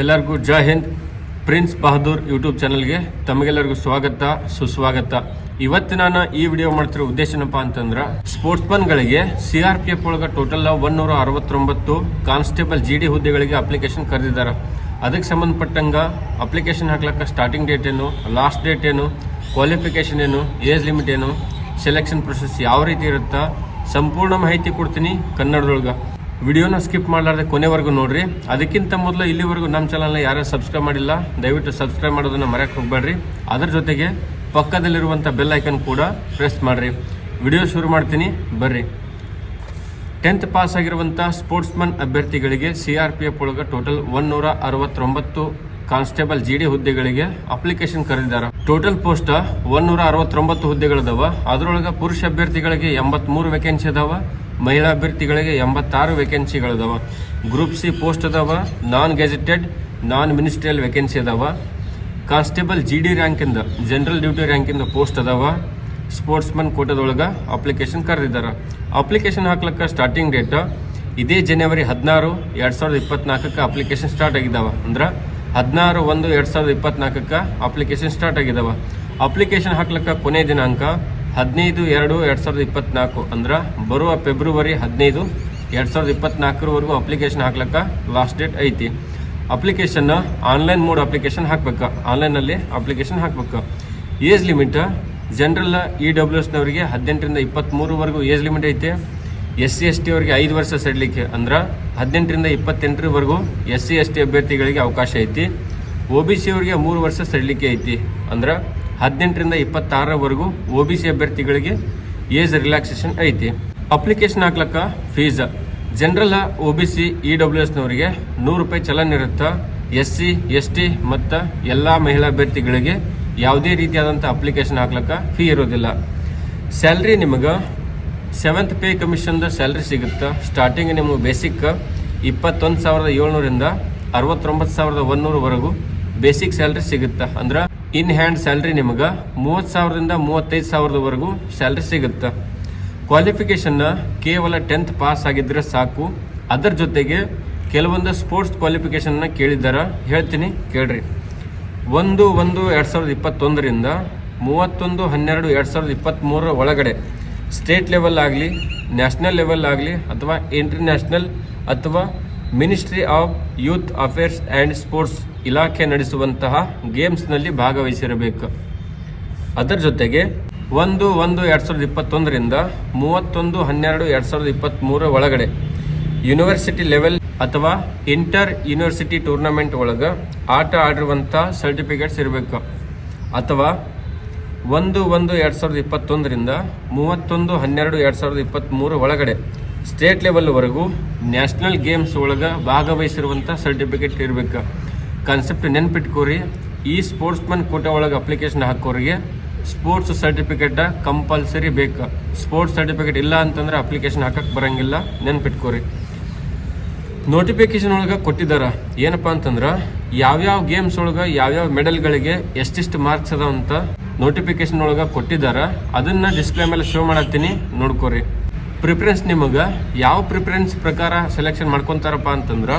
ಎಲ್ಲರಿಗೂ Jai Hind. Prince Bahadur YouTube ಚಾನಲ್ಗೆ ತಮಗೆಲ್ಲರಿಗೂ ಸ್ವಾಗತ, ಸುಸ್ವಾಗತ. ಇವತ್ತು ನಾನು ಈ ವಿಡಿಯೋ ಮಾಡ್ತಿರೋ ಉದ್ದೇಶ ಏನಪ್ಪ ಅಂತಂದ್ರೆ, ಸ್ಪೋರ್ಟ್ಸ್ಮನ್ಗಳಿಗೆ ಸಿ ಆರ್ ಪಿ ಎಫ್ ಒಳಗೆ ಟೋಟಲ್ ಒನ್ನೂರ ಅರವತ್ತೊಂಬತ್ತು ಕಾನ್ಸ್ಟೇಬಲ್ ಜಿ ಡಿ ಹುದ್ದೆಗಳಿಗೆ ಅಪ್ಲಿಕೇಶನ್ ಕರೆದಿದ್ದಾರೆ. ಅದಕ್ಕೆ ಸಂಬಂಧಪಟ್ಟಂಗ ಅಪ್ಲಿಕೇಶನ್ ಹಾಕ್ಲಕ್ಕ ಸ್ಟಾರ್ಟಿಂಗ್ ಡೇಟ್ ಏನು ಲಾಸ್ಟ್ ಡೇಟ್ ಏನು ಕ್ವಾಲಿಫಿಕೇಶನ್ ಏನು ಏಜ್ ಲಿಮಿಟ್ ಏನು ಸೆಲೆಕ್ಷನ್ ಪ್ರೊಸೆಸ್ ಯಾವ ರೀತಿ ಇರುತ್ತಾ, ಸಂಪೂರ್ಣ ಮಾಹಿತಿ ಕೊಡ್ತೀನಿ ಕನ್ನಡದೊಳಗೆ. ವಿಡಿಯೋನ ಸ್ಕಿಪ್ ಮಾಡಲಾರ್ದೆ ಕೊನೆವರೆಗೂ ನೋಡ್ರಿ. ಅದಕ್ಕಿಂತ ಮೊದಲು ಇಲ್ಲಿವರೆಗೂ ನಮ್ಮ ಚಾನಲ್ನ ಯಾರೂ ಸಬ್ಸ್ಕ್ರೈಬ್ ಮಾಡಿಲ್ಲ, ದಯವಿಟ್ಟು ಸಬ್ಸ್ಕ್ರೈಬ್ ಮಾಡೋದನ್ನ ಮರೆಯಕ್ಕೆ ಹೋಗ್ಬೇಡ್ರಿ. ಅದರ ಜೊತೆಗೆ ಪಕ್ಕದಲ್ಲಿರುವಂಥ ಬೆಲ್ ಐಕನ್ ಕೂಡ ಪ್ರೆಸ್ ಮಾಡಿರಿ. ವಿಡಿಯೋ ಶುರು ಮಾಡ್ತೀನಿ, ಬರ್ರಿ. ಟೆಂತ್ ಪಾಸ್ ಆಗಿರುವಂಥ ಸ್ಪೋರ್ಟ್ಸ್ಮನ್ ಅಭ್ಯರ್ಥಿಗಳಿಗೆ ಸಿ ಆರ್ ಪಿ ಎಫ್ ಒಳಗೆ ಟೋಟಲ್ ಒನ್ನೂರ ಅರವತ್ತೊಂಬತ್ತು ಕಾನ್ಸ್ಟೇಬಲ್ ಜಿ ಡಿ ಹುದ್ದೆಗಳಿಗೆ ಅಪ್ಲಿಕೇಶನ್ ಕರೆದಿದ್ದಾರೆ. ಟೋಟಲ್ ಪೋಸ್ಟ್ ಒನ್ನೂರ ಅರವತ್ತೊಂಬತ್ತು ಹುದ್ದೆಗಳದಾವ. ಅದರೊಳಗೆ ಪುರುಷ ಅಭ್ಯರ್ಥಿಗಳಿಗೆ ಎಂಬತ್ಮೂರು ವೇಕೆನ್ಸಿ ಅದಾವ. ಮಹಿಳಾ ಅಭ್ಯರ್ಥಿಗಳಿಗೆ ಎಂಬತ್ತಾರು ವೇಕೆನ್ಸಿಗಳದಾವ ಗ್ರೂಪ್ ಸಿ ಪೋಸ್ಟ್ ಅದಾವ. Non gazetted non ministerial vacancy ಅದಾವ. ಕಾನ್ಸ್ಟೇಬಲ್ ಜಿ ಡಿ ರ್ಯಾಂಕಿಂದ, ಜನರಲ್ ಡ್ಯೂಟಿ ರ್ಯಾಂಕಿಂದ ಪೋಸ್ಟ್ ಅದಾವ. ಸ್ಪೋರ್ಟ್ಸ್ಮನ್ ಕೋಟದೊಳಗೆ ಅಪ್ಲಿಕೇಶನ್ ಕರೆದಿದ್ದಾರೆ. ಅಪ್ಲಿಕೇಶನ್ ಹಾಕ್ಲಕ್ಕ ಸ್ಟಾರ್ಟಿಂಗ್ ಡೇಟ್ ಇದೇ ಜನವರಿ ಹದಿನಾರು, ಎರಡು ಸಾವಿರದ ಇಪ್ಪತ್ನಾಲ್ಕಕ್ಕೆ ಅಪ್ಲಿಕೇಶನ್ ಸ್ಟಾರ್ಟ್ ಆಗಿದ್ದಾವೆ ಅಂದ್ರೆ ಹದಿನಾರು ಒಂದು ಎರಡು ಸಾವಿರದ ಇಪ್ಪತ್ನಾಲ್ಕಕ್ಕೆ ಅಪ್ಲಿಕೇಶನ್ ಸ್ಟಾರ್ಟ್ ಆಗಿದ್ದಾವೆ ಅಪ್ಲಿಕೇಶನ್ ಹಾಕ್ಲಿಕ್ಕೆ ಕೊನೆ ದಿನಾಂಕ ಹದಿನೈದು ಎರಡು ಎರಡು ಸಾವಿರದ ಇಪ್ಪತ್ನಾಲ್ಕು ಅಂದ್ರೆ ಬರುವ ಫೆಬ್ರವರಿ ಹದಿನೈದು ಎರಡು ಸಾವಿರದ ಇಪ್ಪತ್ನಾಲ್ಕರವರೆಗೂ ಅಪ್ಲಿಕೇಶನ್ ಹಾಕ್ಲಿಕ್ಕೆ ಲಾಸ್ಟ್ ಡೇಟ್ ಐತಿ. ಅಪ್ಲಿಕೇಶನ್ ಆನ್ಲೈನ್ ಮೋಡ್ ಅಪ್ಲಿಕೇಶನ್ ಹಾಕ್ಬೇಕು. ಆನ್ಲೈನಲ್ಲಿ ಅಪ್ಲಿಕೇಶನ್ ಹಾಕ್ಬೇಕು. Age limit general E W ಎಸ್ನವರಿಗೆ ಹದಿನೆಂಟರಿಂದ ಇಪ್ಪತ್ತ್ಮೂರವರೆಗೂ ಏಜ್ ಲಿಮಿಟ್ ಐತೆ. ಎಸ್ ಸಿ ಎಸ್ ಟಿ ಅವರಿಗೆ ಐದು ವರ್ಷ ಸಡಲಿಕ್ಕೆ ಅಂದ್ರೆ ಹದಿನೆಂಟರಿಂದ ಇಪ್ಪತ್ತೆಂಟರವರೆಗೂ ಎಸ್ ಸಿ ಎಸ್ ಟಿ ಅಭ್ಯರ್ಥಿಗಳಿಗೆ ಅವಕಾಶ ಐತಿ. ಒ ಬಿ ಸಿ ಅವರಿಗೆ ಮೂರು ವರ್ಷ ಸಡಿಲಿಕೆ ಐತಿ. ಅಂದ್ರೆ ಹದಿನೆಂಟರಿಂದ ಇಪ್ಪತ್ತಾರರವರೆಗೂ ಒ ಬಿ ಸಿ ಅಭ್ಯರ್ಥಿಗಳಿಗೆ ಏಜ್ ರಿಲ್ಯಾಕ್ಸೇಷನ್ ಐತಿ. ಅಪ್ಲಿಕೇಶನ್ ಹಾಕ್ಲಕ್ಕ fees. General O B C E W ಎಸ್ನವರಿಗೆ ನೂರು ರೂಪಾಯಿ ಚಲನ್ ಇರುತ್ತೆ. ಎಸ್ ಸಿ ಎಸ್ ಟಿ ಮತ್ತು ಎಲ್ಲ ಮಹಿಳಾ ಅಭ್ಯರ್ಥಿಗಳಿಗೆ ಯಾವುದೇ ರೀತಿಯಾದಂಥ ಅಪ್ಲಿಕೇಶನ್ ಹಾಕ್ಲಕ್ಕ ಫೀ ಇರೋದಿಲ್ಲ. ಸ್ಯಾಲ್ರಿ ನಿಮಗೆ ಸೆವೆಂತ್ ಪೇ ಕಮಿಷನ್ದು ಸ್ಯಾಲ್ರಿ ಸಿಗುತ್ತೆ? ಸ್ಟಾರ್ಟಿಂಗ್ ನಿಮಗೆ ಬೇಸಿಕ್ ಇಪ್ಪತ್ತೊಂದು ಸಾವಿರದ ಏಳ್ನೂರಿಂದ ಅರವತ್ತೊಂಬತ್ತು ಸಾವಿರದ ಒಂದೂರವರೆಗೂ ಬೇಸಿಕ್ ಸ್ಯಾಲ್ರಿ ಸಿಗುತ್ತೆ? ಅಂದ್ರೆ ಇನ್ ಹ್ಯಾಂಡ್ ಸ್ಯಾಲ್ರಿ ನಿಮಗೆ ಮೂವತ್ತು ಸಾವಿರದಿಂದ ಮೂವತ್ತೈದು ಸಾವಿರದವರೆಗೂ ಸ್ಯಾಲ್ರಿ ಸಿಗುತ್ತೆ? ಕ್ವಾಲಿಫಿಕೇಷನ್ನ ಕೇವಲ ಟೆಂತ್ ಪಾಸ್ ಆಗಿದ್ರೆ ಸಾಕು. ಅದರ ಜೊತೆಗೆ ಕೆಲವೊಂದು ಸ್ಪೋರ್ಟ್ಸ್ ಕ್ವಾಲಿಫಿಕೇಷನ್ನ ಕೇಳಿದ್ದಾರೆ ಹೇಳ್ತೀನಿ, ಕೇಳ್ರಿ. ಒಂದು ಒಂದು, ಎರಡು ಸಾವಿರದ ಇಪ್ಪತ್ತೊಂದರಿಂದ ಮೂವತ್ತೊಂದು, ಹನ್ನೆರಡು, ಎರಡು ಸಾವಿರದ ಇಪ್ಪತ್ತ್ಮೂರರ ಒಳಗಡೆ ಸ್ಟೇಟ್ ಲೆವೆಲ್ ಆಗಲಿ, ನ್ಯಾಷನಲ್ ಲೆವೆಲ್ ಆಗಲಿ ಅಥವಾ ಇಂಟರ್ನ್ಯಾಷನಲ್ ಅಥವಾ ministry of youth affairs and sports ಇಲಾಖೆ ನಡೆಸುವಂತಹ ಗೇಮ್ಸ್ನಲ್ಲಿ ಭಾಗವಹಿಸಿರಬೇಕು. ಅದರ ಜೊತೆಗೆ ಒಂದು ಒಂದು ಎರಡು ಸಾವಿರದ ಇಪ್ಪತ್ತೊಂದರಿಂದ ಮೂವತ್ತೊಂದು ಹನ್ನೆರಡು ಎರಡು ಸಾವಿರದ ಇಪ್ಪತ್ತ್ಮೂರ ಒಳಗಡೆ ಯೂನಿವರ್ಸಿಟಿ ಲೆವೆಲ್ ಅಥವಾ ಇಂಟರ್ ಯೂನಿವರ್ಸಿಟಿ ಟೂರ್ನಮೆಂಟ್ ಒಳಗೆ ಆಟ ಆಡಿರುವಂಥ ಸರ್ಟಿಫಿಕೇಟ್ಸ್ ಇರಬೇಕು. ಅಥವಾ ಒಂದು ಒಂದು ಎರಡು ಸಾವಿರದ ಇಪ್ಪತ್ತೊಂದರಿಂದ ಮೂವತ್ತೊಂದು ಹನ್ನೆರಡು ಎರಡು ಸಾವಿರದ ಇಪ್ಪತ್ತ್ಮೂರು ಒಳಗಡೆ ಸ್ಟೇಟ್ ಲೆವೆಲ್ವರೆಗೂ ನ್ಯಾಷನಲ್ ಗೇಮ್ಸ್ ಒಳಗೆ ಭಾಗವಹಿಸಿರುವಂಥ ಸರ್ಟಿಫಿಕೇಟ್ ಇರಬೇಕು. ಕಾನ್ಸೆಪ್ಟ್ ನೆನ್ಪಿಟ್ಕೋರಿ. ಈ ಸ್ಪೋರ್ಟ್ಸ್ಮನ್ ಕೋಟೆ ಒಳಗೆ ಅಪ್ಲಿಕೇಶನ್ ಹಾಕೋರಿಗೆ ಸ್ಪೋರ್ಟ್ಸ್ ಸರ್ಟಿಫಿಕೇಟ ಕಂಪಲ್ಸರಿ ಬೇಕು. ಸ್ಪೋರ್ಟ್ಸ್ ಸರ್ಟಿಫಿಕೇಟ್ ಇಲ್ಲ ಅಂತಂದ್ರೆ ಅಪ್ಲಿಕೇಶನ್ ಹಾಕಕ್ಕೆ ಬರಂಗಿಲ್ಲ. ನೆನ್ಪಿಟ್ಕೋರಿ. ನೋಟಿಫಿಕೇಶನ್ ಒಳಗೆ ಕೊಟ್ಟಿದ್ದಾರೆ ಏನಪ್ಪ ಅಂತಂದ್ರೆ ಯಾವ್ಯಾವ ಗೇಮ್ಸ್ ಒಳಗೆ ಯಾವ್ಯಾವ ಮೆಡಲ್ಗಳಿಗೆ ಎಷ್ಟೆಷ್ಟು ಮಾರ್ಕ್ಸ್ ಅದಾವ ಅಂತ ನೋಟಿಫಿಕೇಶನ್ ಒಳಗೆ ಕೊಟ್ಟಿದಾರ, ಅದನ್ನ ಡಿಸ್ಪ್ಲೇ ಮೇಲೆ ಶೋ ಮಾಡತ್ತೀನಿ, ನೋಡ್ಕೊರಿ. ಪ್ರಿಫರೆನ್ಸ್ ನಿಮಗೆ, ಯಾವ ಪ್ರಿಫರೆನ್ಸ್ ಪ್ರಕಾರ ಸೆಲೆಕ್ಷನ್ ಮಾಡ್ಕೊತಾರಪ್ಪ ಅಂತಂದ್ರೆ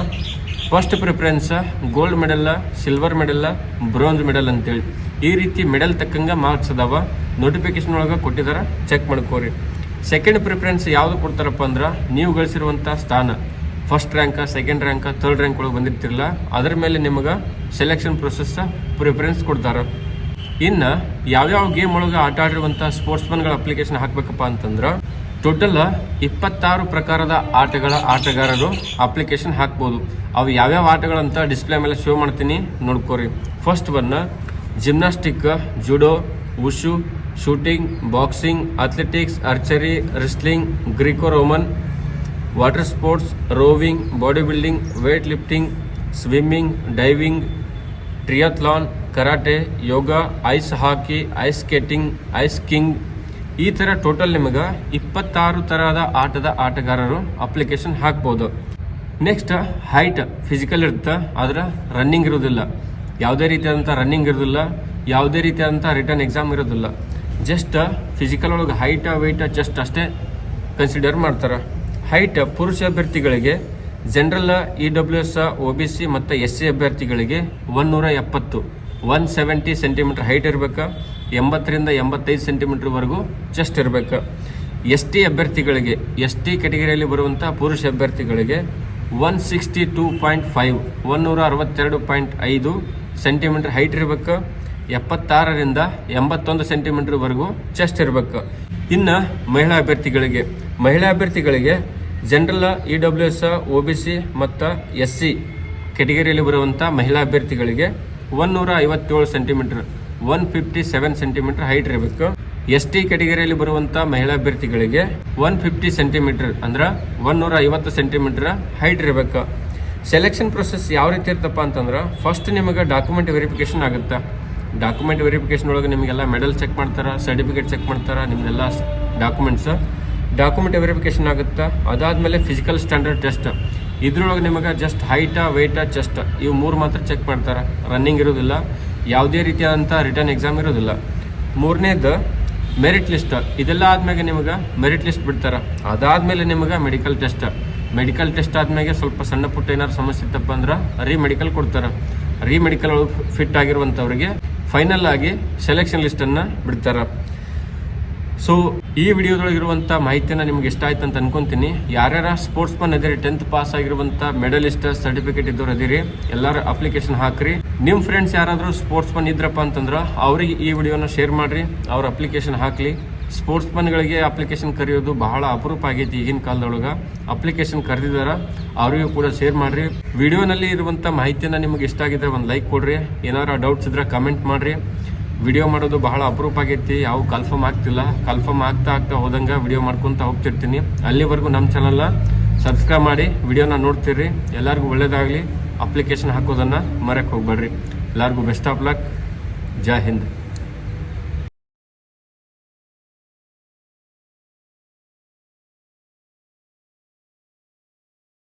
first preference gold medal silver medal bronze medal ಅಂತೇಳಿ. ಈ ರೀತಿ ಮೆಡಲ್ ತಕ್ಕಂಗೆ ಮಾರ್ಕ್ಸ್ ಅದಾವ ನೋಟಿಫಿಕೇಶನ್ ಒಳಗೆ ಕೊಟ್ಟಿದ್ದಾರೆ ಚೆಕ್ ಮಾಡ್ಕೋರಿ. ಸೆಕೆಂಡ್ ಪ್ರಿಫರೆನ್ಸ್ ಯಾವುದು ಕೊಡ್ತಾರಪ್ಪ ಅಂದ್ರೆ, ನೀವು ಗಳಿಸಿರುವಂಥ ಸ್ಥಾನ. First rank second rank third rank ಒಳಗೆ ಬಂದಿರ್ತಿರಲ್ಲ ಅದರ ಮೇಲೆ ನಿಮಗೆ ಸೆಲೆಕ್ಷನ್ ಪ್ರೊಸೆಸ್ ಪ್ರಿಫರೆನ್ಸ್ ಕೊಡ್ತಾರೆ. ಇನ್ನು ಯಾವ್ಯಾವ ಗೇಮ್ ಒಳಗೆ ಆಟ ಆಡಿರುವಂಥ ಸ್ಪೋರ್ಟ್ಸ್ಮನ್ಗಳ ಅಪ್ಲಿಕೇಶನ್ ಹಾಕ್ಬೇಕಪ್ಪ ಅಂತಂದ್ರೆ ಟೋಟಲ್ ಇಪ್ಪತ್ತಾರು ಪ್ರಕಾರದ ಆಟಗಳ ಆಟಗಾರರು ಅಪ್ಲಿಕೇಶನ್ ಹಾಕ್ಬೋದು. ಅವು ಯಾವ್ಯಾವ ಆಟಗಳಂತ ಡಿಸ್ಪ್ಲೇ ಮೇಲೆ ಶೋ ಮಾಡ್ತೀನಿ ನೋಡ್ಕೋರಿ. First one gymnastic judo wushu shooting boxing athletics archery wrestling Greco Roman water sports rowing body building weight lifting swimming diving triathlon karate, yoga, ice hockey, ice skating, ice king ಈ ಥರ total ನಿಮಗೆ ಇಪ್ಪತ್ತಾರು ಥರದ ಆಟದ ಆಟಗಾರರು application ಹಾಕ್ಬೋದು. Next, height physical ಇರುತ್ತೆ, ಆದರೆ ರನ್ನಿಂಗ್ ಇರೋದಿಲ್ಲ. ಯಾವುದೇ ರೀತಿಯಾದಂಥ ರನ್ನಿಂಗ್ ಇರೋದಿಲ್ಲ, ಯಾವುದೇ ರೀತಿಯಾದಂಥ ರಿಟರ್ನ್ ಎಕ್ಸಾಮ್ ಇರೋದಿಲ್ಲ. ಜಸ್ಟ್ ಫಿಸಿಕಲ್ ಒಳಗೆ ಹೈಟ್ ವೆಯ್ಟ ಜಸ್ಟ್ ಅಷ್ಟೇ ಕನ್ಸಿಡರ್ ಮಾಡ್ತಾರೆ. ಹೈಟ್ ಪುರುಷ ಅಭ್ಯರ್ಥಿಗಳಿಗೆ general E W S O B C ಮತ್ತು ಎಸ್ ಸಿ ಅಭ್ಯರ್ಥಿಗಳಿಗೆ ಒನ್ನೂರ ಎಪ್ಪತ್ತು. ಒನ್ ಸೆವೆಂಟಿ ಸೆಂಟಿಮೀಟರ್ ಹೈಟ್ ಇರಬೇಕು, ಎಂಬತ್ತರಿಂದ ಎಂಬತ್ತೈದು ಸೆಂಟಿಮೀಟ್ರ್ವರೆಗೂ ಚೆಸ್ಟ್ ಇರಬೇಕು. ಎಸ್ ಟಿ ಅಭ್ಯರ್ಥಿಗಳಿಗೆ ಎಸ್ ಟಿ ಕೆಟಗರಿಯಲ್ಲಿ ಬರುವಂಥ ಪುರುಷ ಅಭ್ಯರ್ಥಿಗಳಿಗೆ one sixty two point five ಒನ್ನೂರ ಅರವತ್ತೆರಡು ಪಾಯಿಂಟ್ ಐದು ಸೆಂಟಿಮೀಟರ್ ಹೈಟ್ ಇರಬೇಕು, ಎಪ್ಪತ್ತಾರರಿಂದ ಎಂಬತ್ತೊಂದು ಸೆಂಟಿಮೀಟ್ರ್ವರೆಗೂ ಚೆಸ್ಟ್ ಇರಬೇಕು. ಇನ್ನು ಮಹಿಳಾ ಅಭ್ಯರ್ಥಿಗಳಿಗೆ ಮಹಿಳಾ ಅಭ್ಯರ್ಥಿಗಳಿಗೆ general E W S O B C ಮತ್ತು ಎಸ್ ಸಿ ಕೆಟಗರಿಯಲ್ಲಿ ಬರುವಂಥ ಮಹಿಳಾ ಅಭ್ಯರ್ಥಿಗಳಿಗೆ ಒನ್ನೂರ ಐವತ್ತೇಳು centimeter one fifty seven centimeter height ಇರಬೇಕು. ಎಸ್ ಟಿ ಕೆಟಗರಿಯಲ್ಲಿ ಬರುವಂಥ ಮಹಿಳಾ ಅಭ್ಯರ್ಥಿಗಳಿಗೆ ಒನ್ ಫಿಫ್ಟಿ ಸೆಂಟಿಮೀಟರ್ ಅಂದ್ರೆ ಒನ್ನೂರ ಐವತ್ತು ಸೆಂಟಿಮೀಟರ್ ಹೈಟ್ ಇರಬೇಕು. ಸೆಲೆಕ್ಷನ್ ಪ್ರೊಸೆಸ್ ಯಾವ ರೀತಿ ಇರ್ತಪ್ಪ ಅಂತಂದ್ರೆ ಫಸ್ಟ್ ನಿಮಗೆ ಡಾಕ್ಯುಮೆಂಟ್ ವೆರಿಫಿಕೇಶನ್ ಆಗುತ್ತೆ. ಡಾಕ್ಯುಮೆಂಟ್ ವೆರಿಫಿಕೇಶನ್ ಒಳಗೆ ನಿಮಗೆಲ್ಲ ಮೆಡಲ್ ಚೆಕ್ ಮಾಡ್ತಾರೆ ಸರ್ಟಿಫಿಕೇಟ್ ಚೆಕ್ ಮಾಡ್ತಾರೆ, ನಿಮ್ದೆಲ್ಲ ಡಾಕ್ಯುಮೆಂಟ್ಸ್ ಡಾಕ್ಯುಮೆಂಟ್ ವೆರಿಫಿಕೇಶನ್ ಆಗುತ್ತೆ. ಅದಾದಮೇಲೆ ಫಿಸಿಕಲ್ ಸ್ಟ್ಯಾಂಡರ್ಡ್ ಟೆಸ್ಟ್ ಇದ್ರೊಳಗೆ ನಿಮಗೆ ಜಸ್ಟ್ ಹೈಟ ವೆಯ್ಟ ಚೆಸ್ಟ್ ಇವು ಮೂರು ಮಾತ್ರ ಚೆಕ್ ಮಾಡ್ತಾರೆ. ರನ್ನಿಂಗ್ ಇರೋದಿಲ್ಲ ಯಾವುದೇ ರೀತಿಯಾದಂಥ ರಿಟರ್ನ್ ಎಕ್ಸಾಮ್ ಇರೋದಿಲ್ಲ ಮೂರನೇದು ಮೆರಿಟ್ ಲಿಸ್ಟ್ ಇದೆಲ್ಲ ಆದ್ಮೇಲೆ ನಿಮಗೆ ಮೆರಿಟ್ ಲಿಸ್ಟ್ ಬಿಡ್ತಾರೆ. ಅದಾದಮೇಲೆ ನಿಮಗೆ ಮೆಡಿಕಲ್ ಟೆಸ್ಟ್ ಮೆಡಿಕಲ್ ಟೆಸ್ಟ್ ಆದ್ಮೇಲೆ ಸ್ವಲ್ಪ ಸಣ್ಣ ಪುಟ್ಟ ಏನಾದ್ರು ಸಮಸ್ಯೆ ಇತ್ತಪ್ಪ ಅಂದ್ರೆ ರೀ ಮೆಡಿಕಲ್ ಕೊಡ್ತಾರೆ. ರೀ ಮೆಡಿಕಲ್ ಒಳಗೆ ಫಿಟ್ ಆಗಿರುವಂಥವ್ರಿಗೆ ಫೈನಲ್ ಆಗಿ ಸೆಲೆಕ್ಷನ್ ಲಿಸ್ಟನ್ನು ಬಿಡ್ತಾರೆ. ಸೊ ಈ ವಿಡಿಯೋದೊಳಗಿರುವಂಥ ಮಾಹಿತಿನ ನಿಮ್ಗೆ ಇಷ್ಟ ಆಯ್ತು ಅಂತ ಅನ್ಕೊಂತೀನಿ. ಯಾರ್ಯಾರ ಸ್ಪೋರ್ಟ್ಸ್ ಮನ್ ಅದಿರಿ ಟೆಂತ್ ಪಾಸ್ ಆಗಿರುವಂಥ ಮೆಡಲಿಸ್ಟ್ ಸರ್ಟಿಫಿಕೇಟ್ ಇದ್ದವ್ರು ಅದಿರಿ ಎಲ್ಲರೂ ಅಪ್ಲಿಕೇಶನ್ ಹಾಕ್ರಿ. ನಿಮ್ಮ ಫ್ರೆಂಡ್ಸ್ ಯಾರಾದರೂ ಸ್ಪೋರ್ಟ್ಸ್ ಮನ್ ಇದ್ರಪ್ಪ ಅಂತಂದ್ರೆ ಅವ್ರಿಗೆ ಈ ವಿಡಿಯೋನ ಶೇರ್ ಮಾಡ್ರಿ, ಅವ್ರ ಅಪ್ಲಿಕೇಶನ್ ಹಾಕ್ಲಿ. ಸ್ಪೋರ್ಟ್ಸ್ ಮನ್ಗಳಿಗೆ ಅಪ್ಲಿಕೇಶನ್ ಕರೆಯೋದು ಬಹಳ ಅಪರೂಪ ಆಗೈತಿ ಈಗಿನ ಕಾಲದೊಳಗೆ. ಅಪ್ಲಿಕೇಶನ್ ಕರೆದಿದ್ದಾರೆ ಅವರಿಗೂ ಕೂಡ ಶೇರ್ ಮಾಡ್ರಿ. ವಿಡಿಯೋನಲ್ಲಿ ಇರುವಂಥ ಮಾಹಿತಿನ ನಿಮಗೆ ಇಷ್ಟ ಆಗಿದ್ರೆ ಒಂದು ಲೈಕ್ ಕೊಡ್ರಿ. ಏನಾರ ಡೌಟ್ಸ್ ಇದ್ರೆ ಕಮೆಂಟ್ ಮಾಡ್ರಿ. ವಿಡಿಯೋ ಮಾಡೋದು ಬಹಳ ಅಪರೂಪ ಆಗೈತಿ. ಯಾವ ಕನ್ಫರ್ಮ್ ಆಗ್ತಿಲ್ಲ. ಕನ್ಫರ್ಮ್ ಆಗ್ತಾ ಆಗ್ತಾ ಹೋದಂಗೆ ವಿಡಿಯೋ ಮಾಡ್ಕೊತ ಹೋಗ್ತಿರ್ತೀನಿ. ಅಲ್ಲಿವರೆಗೂ ನಮ್ಮ ಚಾನಲ್ನ ಸಬ್ಸ್ಕ್ರೈಬ್ ಮಾಡಿ ವಿಡಿಯೋನ ನೋಡ್ತೀರಿ. ಎಲ್ಲರಿಗೂ ಒಳ್ಳೇದಾಗಲಿ. ಅಪ್ಲಿಕೇಶನ್ ಹಾಕೋದನ್ನು ಮರಕ್ಕೆ ಹೋಗ್ಬೇಡ್ರಿ. ಎಲ್ಲರಿಗೂ best of luck Jai Hind.